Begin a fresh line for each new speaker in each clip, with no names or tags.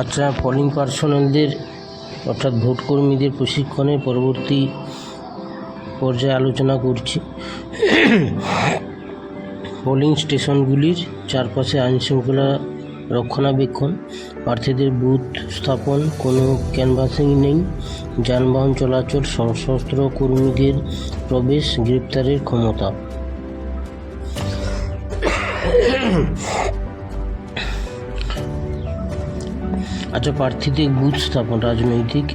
আচ্ছা পোলিং পার্সোনালদের অর্থাৎ ভোট কর্মীদের প্রশিক্ষণের পরবর্তী পর্যায়ে আলোচনা করছি। পোলিং স্টেশনগুলির চারপাশে আইনশৃঙ্খলা রক্ষণাবেক্ষণ, প্রার্থীদের বুথ স্থাপন, কোনো ক্যানভাসিং নেই, যানবাহন চলাচল, সশস্ত্র কর্মীদের প্রবেশ, গ্রেপ্তারের ক্ষমতা। আচ্ছা প্রার্থীদের বুথ স্থাপন, রাজনৈতিক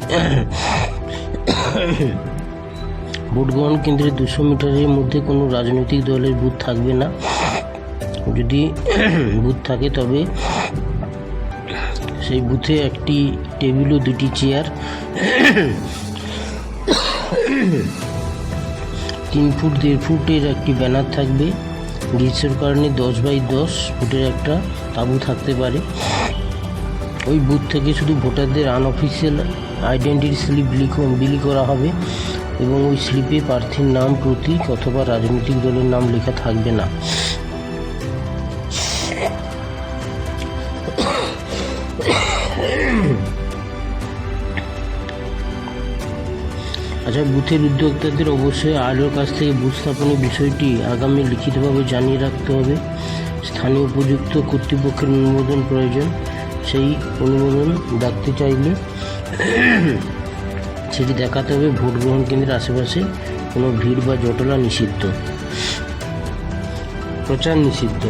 ভোট গ্রহণ কেন্দ্রে দুশো মিটারের মধ্যে কোনো রাজনৈতিক দলের বুথ থাকবে না। যদি বুথ থাকে তবে সেই বুথে একটি টেবিল ও দুটি চেয়ার, তিন ফুট, দেড় ফুটের একটি ব্যানার থাকবে। গ্রীষ্মের কারণে দশ বাই দশ ফুটের একটা তাঁবু থাকতে পারে। ওই বুথ থেকে শুধু ভোটারদের আনঅফিসিয়াল আইডেন্টিটি স্লিপ লিখুন বিলি করা হবে এবং ওই স্লিপে প্রার্থীর নাম, প্রতীক অথবা রাজনৈতিক দলের নাম লেখা থাকবে না। আচ্ছা বুথের উদ্যোক্তাদের অবশ্যই আলোর কাছ থেকে বুথ স্থাপনের বিষয়টি আগামী লিখিতভাবে জানিয়ে রাখতে হবে। স্থানীয় উপযুক্ত কর্তৃপক্ষের অনুমোদন প্রয়োজন। সেই অনুমোদন ডাকতে চাইলে সেটি দেখাতে হবে ভোট গ্রহণ কেন্দ্রের আশেপাশে কোনো ভিড় বা জটলা নিষিদ্ধ। প্রচার নিষিদ্ধ।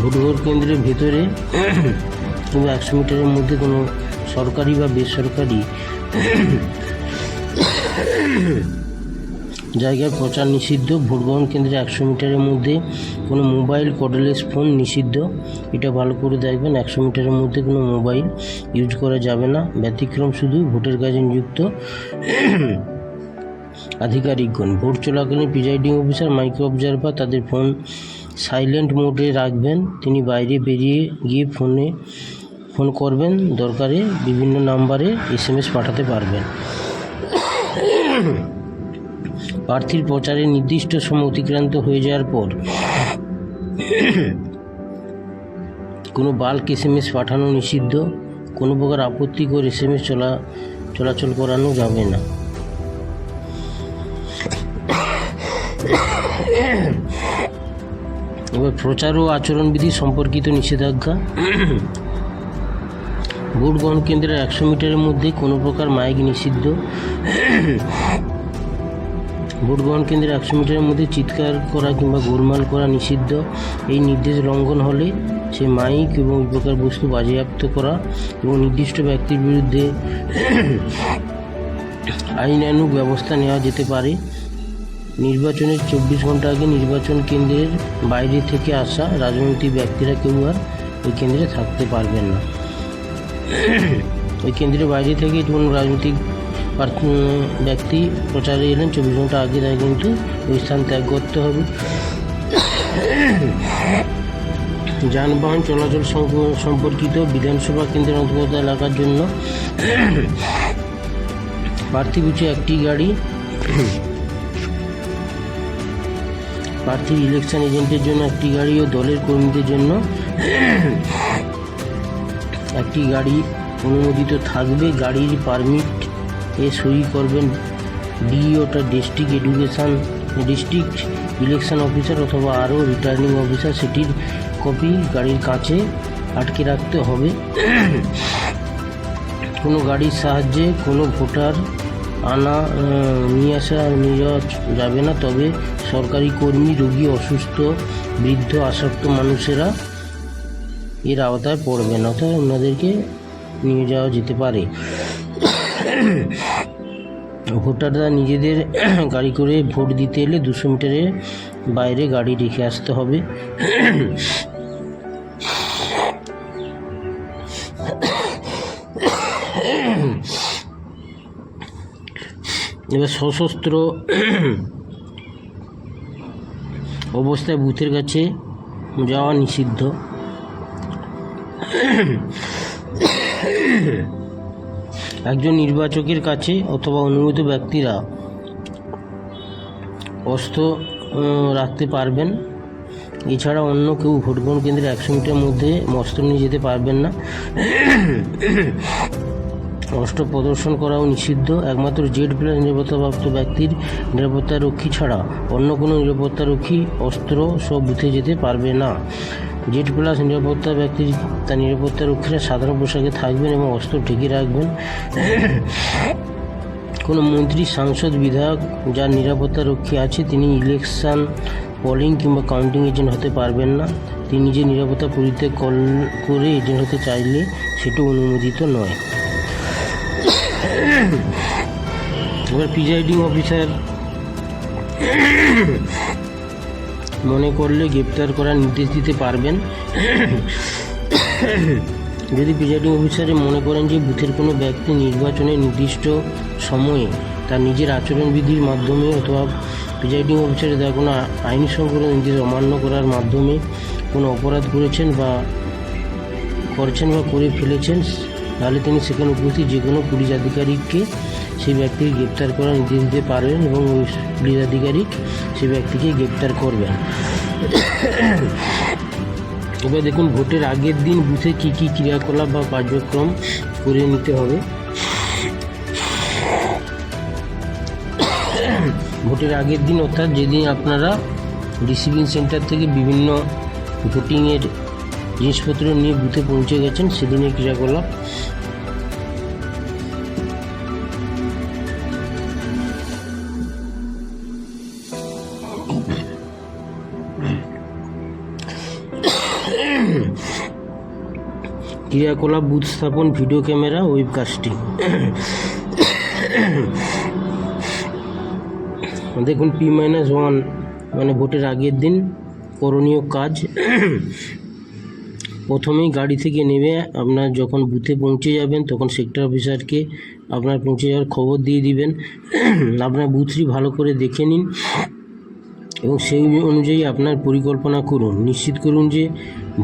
ভোট গ্রহণ কেন্দ্রের ভেতরে কিংবা একশো মিটারের মধ্যে কোনো সরকারি বা বেসরকারি জায়গায় প্রচার নিষিদ্ধ। ভোট গ্রহণ কেন্দ্রে একশো মিটারের মধ্যে কোনো মোবাইল, কর্ডলেস ফোন নিষিদ্ধ। এটা ভালো করে দেখবেন, একশো মিটারের মধ্যে কোনো মোবাইল ইউজ করা যাবে না। ব্যতিক্রম শুধু ভোটের কাজে নিযুক্ত আধিকারিকগণ। ভোট চলাকালীন প্রিজাইডিং অফিসার মাইক্রো অবজারভার তাদের ফোন সাইলেন্ট মোডে রাখবেন। তিনি বাইরে বেরিয়ে গিয়ে ফোনে ফোন করবেন। দরকারে বিভিন্ন নাম্বারে এস পাঠাতে পারবেন। প্রার্থীর প্রচারে নির্দিষ্ট সময় অতিক্রান্ত হয়ে যাওয়ার পর কোনো বাল্ক এসএমএস পাঠানো নিষিদ্ধ, কোনো প্রকার আপত্তিকর এস চলা, চলাচল করানো যাবে না। এবার প্রচার ও আচরণবিধি সম্পর্কিত নিষেধাজ্ঞা। ভোট গ্রহণ কেন্দ্রের একশো মিটারের মধ্যে কোনো প্রকার মাইক নিষিদ্ধ। ভোট গ্রহণ কেন্দ্রের একশো মিটারের মধ্যে চিৎকার করা কিংবা গোলমাল করা নিষিদ্ধ। এই নির্দেশ লঙ্ঘন হলে সে মাইক এবং ওই প্রকার বস্তু বাজেয়াপ্ত করা এবং নির্দিষ্ট ব্যক্তির বিরুদ্ধে আইনানুগ ব্যবস্থা নেওয়া যেতে পারে। নির্বাচনের চব্বিশ ঘণ্টা আগে নির্বাচন কেন্দ্রের বাইরে থেকে আসা রাজনৈতিক ব্যক্তিরা কেউ আর ওই কেন্দ্রে থাকতে পারবেন না। ওই কেন্দ্রের বাইরে থেকে কোনো রাজনৈতিক ব্যক্তি প্রচারে এলেন, চব্বিশ ঘণ্টা আগে তাই কিন্তু ওই স্থান ত্যাগ করতে হবে। যানবাহন চলাচল সম্প- সম্পর্কিত বিধানসভা কেন্দ্রের অন্তর্গত এলাকার জন্য প্রার্থী পিছু একটি গাড়ি। প্রার্থীর ইলেকশন এজেন্টের জন্য একটি গাড়ি ও দলের কর্মীদের জন্য একটি গাড়ি অনুমোদিত থাকবে। গাড়ির পারমিট এ সই করবেন ডিওটা district education, district election officer অথবা আরও রিটার্নিং অফিসার, সেটির কপি গাড়ির কাছে আটকে রাখতে হবে। কোনো গাড়ির সাহায্যে কোনো ভোটার আনা নিয়ে আসা নিয়ে যাওয়া যাবে না, তবে সরকারি কর্মী, রোগী, অসুস্থ, বৃদ্ধ, আসক্ত মানুষেরা এর আওতায় পড়বে না অর্থাৎ ওনাদেরকে নিয়ে যাওয়া যেতে পারে। ভোটাররা নিজেদের গাড়ি করে ভোট দিতে এলে দুশো মিটারের বাইরে গাড়ি রেখে আসতে হবে। এবার সশস্ত্র অবস্থায় বুথের কাছে যাওয়া নিষিদ্ধ। একজন নির্বাচকের কাছে অথবা অনুমোদিত ব্যক্তিরা অস্ত্র রাখতে পারবেন। এছাড়া অন্য কেউ ভোট গ্রহণ কেন্দ্রে একশো মিটার মধ্যে মস্ত নিয়ে যেতে পারবেন না। অস্ত্র প্রদর্শন করাও নিষিদ্ধ। একমাত্র জেড প্লাস নিরাপত্তাপ্রাপ্ত ব্যক্তির নিরাপত্তারক্ষী ছাড়া অন্য কোনো নিরাপত্তারক্ষী অস্ত্র সব বুথে যেতে পারবে না। জেড প্লাস নিরাপত্তা ব্যক্তি তার নিরাপত্তারক্ষীরা সাধারণ পোশাকে থাকবেন এবং অস্ত্র ঢেকে রাখবেন। কোনো মন্ত্রী, সাংসদ, বিধায়ক যার নিরাপত্তা রক্ষী আছে, তিনি ইলেকশন পোলিং কিংবা কাউন্টিং এজেন্ট হতে পারবেন না। তিনি নিজের নিরাপত্তা পরিত্যাগ কল- করে এজেন্ট হতে চাইলে সেটা অনুমোদিত নয়। এবার প্রিজাইডিং অফিসার মনে করলে গ্রেপ্তার করার নির্দেশ দিতে পারবেন। যদি প্রিজাইডিং অফিসারে মনে করেন যে বুথের কোনো ব্যক্তি নির্বাচনের নির্দিষ্ট সময়ে তার নিজের আচরণবিধির মাধ্যমে অথবা প্রিজাইডিং অফিসারের দেওয়া কোনো আইন সংক্রান্ত নির্দেশ অমান্য করার মাধ্যমে কোনো অপরাধ করেছেন বা করেছেন বা করে ফেলেছেন, তাহলে তিনি সেখানে উপস্থিত যে কোনো পুলিশ আধিকারিককে সেই ব্যক্তিকে গ্রেপ্তার করার নির্দেশ দিতে পারবেন এবং পুলিশ আধিকারিক সেই ব্যক্তিকে গ্রেপ্তার করবেন। এবার দেখুন, ভোটের আগের দিন বুথে কী কী ক্রিয়াকলাপ বা কার্যক্রম করে নিতে হবে? ভোটের আগের দিন, অর্থাৎ যেদিন আপনারা রিসিভিং সেন্টার থেকে বিভিন্ন ভোটিংয়ের জিনিসপত্র নিয়ে বুথে পৌঁছে গেছেন, সেদিনের ক্রিয়াকলাপ ক্রিয়াকলাপ, বুথ স্থাপন, ভিডিও ক্যামেরা, ওয়েবকাস্টিং। দেখুন, পি মাইনাস ওয়ান মানে ভোটের আগের দিন করণীয় কাজ। প্রথমেই গাড়ি থেকে নেমে আপনার যখন বুথে পৌঁছে যাবেন, তখন সেক্টর অফিসারকে আপনার পৌঁছে যাওয়ার খবর দিয়ে দিবেন। আপনার বুথটি ভালো করে দেখে নিন। এবং সেই অনুযায়ী আপনার পরিকল্পনা করুন। নিশ্চিত করুন যে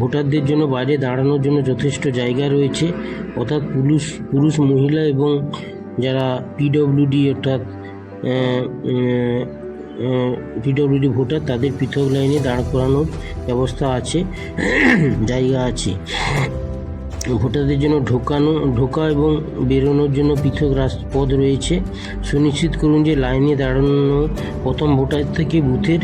ভোটারদের জন্য বাইরে দাঁড়ানোর জন্য যথেষ্ট জায়গা রয়েছে। অর্থাৎ পুরুষ পুরুষ মহিলা এবং যারা পিডব্লিউডি অর্থাৎ পিডব্লিউডি ভোটার, তাদের পৃথক লাইনে দাঁড় করানোর ব্যবস্থা আছে, জায়গা আছে। ভোটারদের জন্য ঢোকানো, ঢোকা এবং বেরোনোর জন্য পৃথক পথ রয়েছে। সুনিশ্চিত করুন যে লাইনে দাঁড়ানো প্রথম ভোটার থেকে বুথের,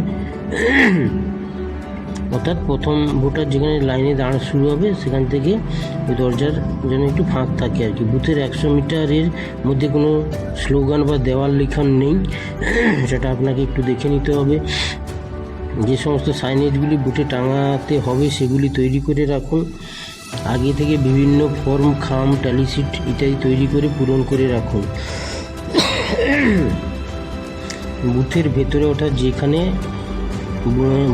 অর্থাৎ প্রথম ভোটার যেখানে লাইনে দাঁড়া শুরু হবে, সেখান থেকে ওই দরজার যেন একটু ফাঁক থাকে আর কি। বুথের একশো মিটারের মধ্যে কোনো স্লোগান বা দেওয়াল লেখান নেই, সেটা আপনাকে একটু দেখে নিতে হবে। যে সমস্ত সাইনেজগুলি বুথে টাঙাতে হবে, সেগুলি তৈরি করে রাখুন। আগে থেকে বিভিন্ন ফর্ম, খাম ট্যালিসিট ইত্যাদি তৈরি করে পূরণ করে রাখুন। বুথের ভেতরে ওঠা যেখানে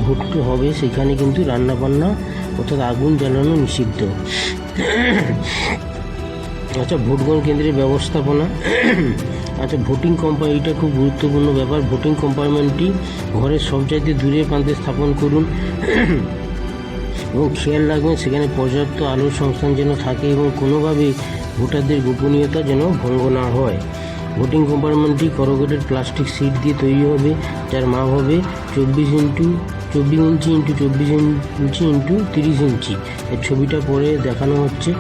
ভোট হবে সেখানে কিন্তু রান্নাবান্না অর্থাৎ আগুন জ্বালানো নিষিদ্ধ। আচ্ছা ভোট গ্রহণ কেন্দ্রের ব্যবস্থাপনা। আচ্ছা ভোটিং কম্পার এটা খুব গুরুত্বপূর্ণ ব্যাপার। ভোটিং কম্পার্টমেন্টটি ঘরের সব সবচাইতে দূরের প্রান্তে স্থাপন করুন। এবং খেয়াল রাখবেন, সেখানে পর্যাপ্ত আলোর সংস্থান যেন থাকে এবং কোনোভাবে ভোটারদের গোপনীয়তা যেন ভঙ্গ না হয়। ভোটিং কম্পার্টমেন্টটি করগেটেড প্লাস্টিক সিট দিয়ে তৈরি হবে, যার মাপ হবে চব্বিশ ইন্টু, চব্বিশ ইঞ্চি ইন্টু চব্বিশ ইঞ্চি ইন্টু তিরিশ ইঞ্চি। এর ছবিটা পরে দেখানো হচ্ছে।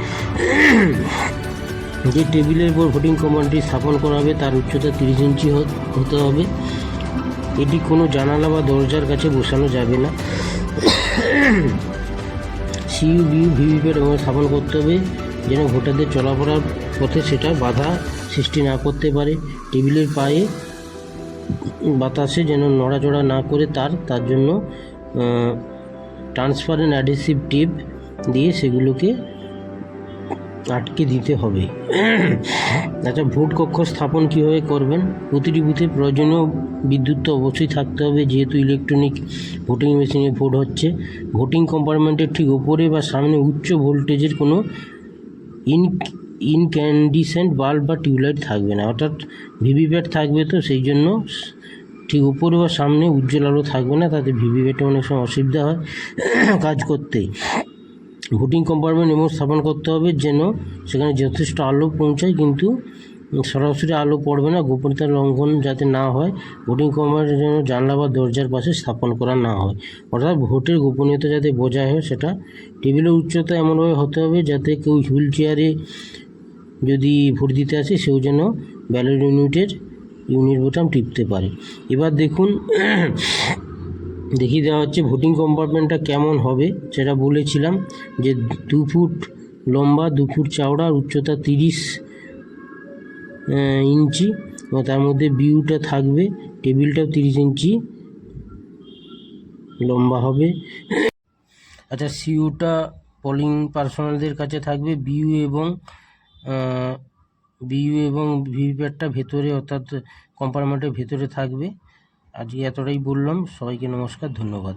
যে টেবিলের উপর ভোটিং কম্পার্টমেন্টটি স্থাপন করা হবে, তার উচ্চতা তিরিশ ইঞ্চি হতে হবে। এটি কোনো জানালা বা দরজার কাছে বসানো যাবে না। সিইউ বিউ ভিভিপ্যাট এবং স্থাপন করতে হবে, যেন ভোটারদের চলাফেরার পথে সেটা বাধা সৃষ্টি না করতে পারে। টেবিলের পায়ে বাতাসে যেন নড়াচড়া না করে তার তার জন্য ট্রান্সপারেন্ট অ্যাডিসিভ টিপ দিয়ে সেগুলোকে আটকে দিতে হবে। আচ্ছা ভোট কক্ষ স্থাপন কীভাবে করবেন? প্রতিটি বুথে প্রয়োজনীয় বিদ্যুৎ তো অবশ্যই থাকতে হবে, যেহেতু ইলেকট্রনিক ভোটিং মেশিনে ভোট হচ্ছে। ভোটিং কম্পার্টমেন্টের ঠিক ওপরে বা সামনে উচ্চ ভোল্টেজের কোনো ইন ইনক্যান্ডিসেন্ট বাল্ব বা টিউবলাইট থাকবে না। অর্থাৎ ভিভিপ্যাট থাকবে তো, সেই জন্য ঠিক উপরে বা সামনে উজ্জ্বল আলো থাকবে না, তাতে ভিভিপ্যাটে অনেক সময় অসুবিধা হয় কাজ করতে। ভোটিং কম্পার্টমেন্ট এমন স্থাপন করতে হবে যেন সেখানে যথেষ্ট আলো পৌঁছায়, কিন্তু সরাসরি আলো পড়বে না, গোপনীয়তা লঙ্ঘন যাতে না হয় ভোটিং কম্পার্টমেন্টের জন্য জানলা বা দরজার পাশে স্থাপন করা না হয়। অর্থাৎ ভোটের গোপনীয়তা যাতে বজায় হয়, সেটা টেবিলের উচ্চতা এমনভাবে হতে হবে যাতে কেউ হুইল চেয়ারে যদি ভোট দিতে আসে, সেও যেন ব্যালট ইউনিটের ইউনিট বোতাম টিপতে পারে। এবার দেখুন দেখিয়ে দেওয়া হচ্ছে ভোটিং কম্পার্টমেন্টটা কেমন হবে, সেটা বলেছিলাম যে দু ফুট লম্বা, দু ফুট চওড়া উচ্চতা তিরিশ ইঞ্চি এবং তার মধ্যে বিউটা থাকবে টেবিলটাও তিরিশ ইঞ্চি লম্বা হবে। আচ্ছা সিউটা পোলিং পার্সোনালদের কাছে থাকবে বিউ এবং বিইউ এবং ভিভিপ্যাটটা ভেতরে, অর্থাৎ কম্পার্টমেন্টের ভেতরে থাকবে। আজকে এতটাই বললাম সবাইকে নমস্কার ধন্যবাদ।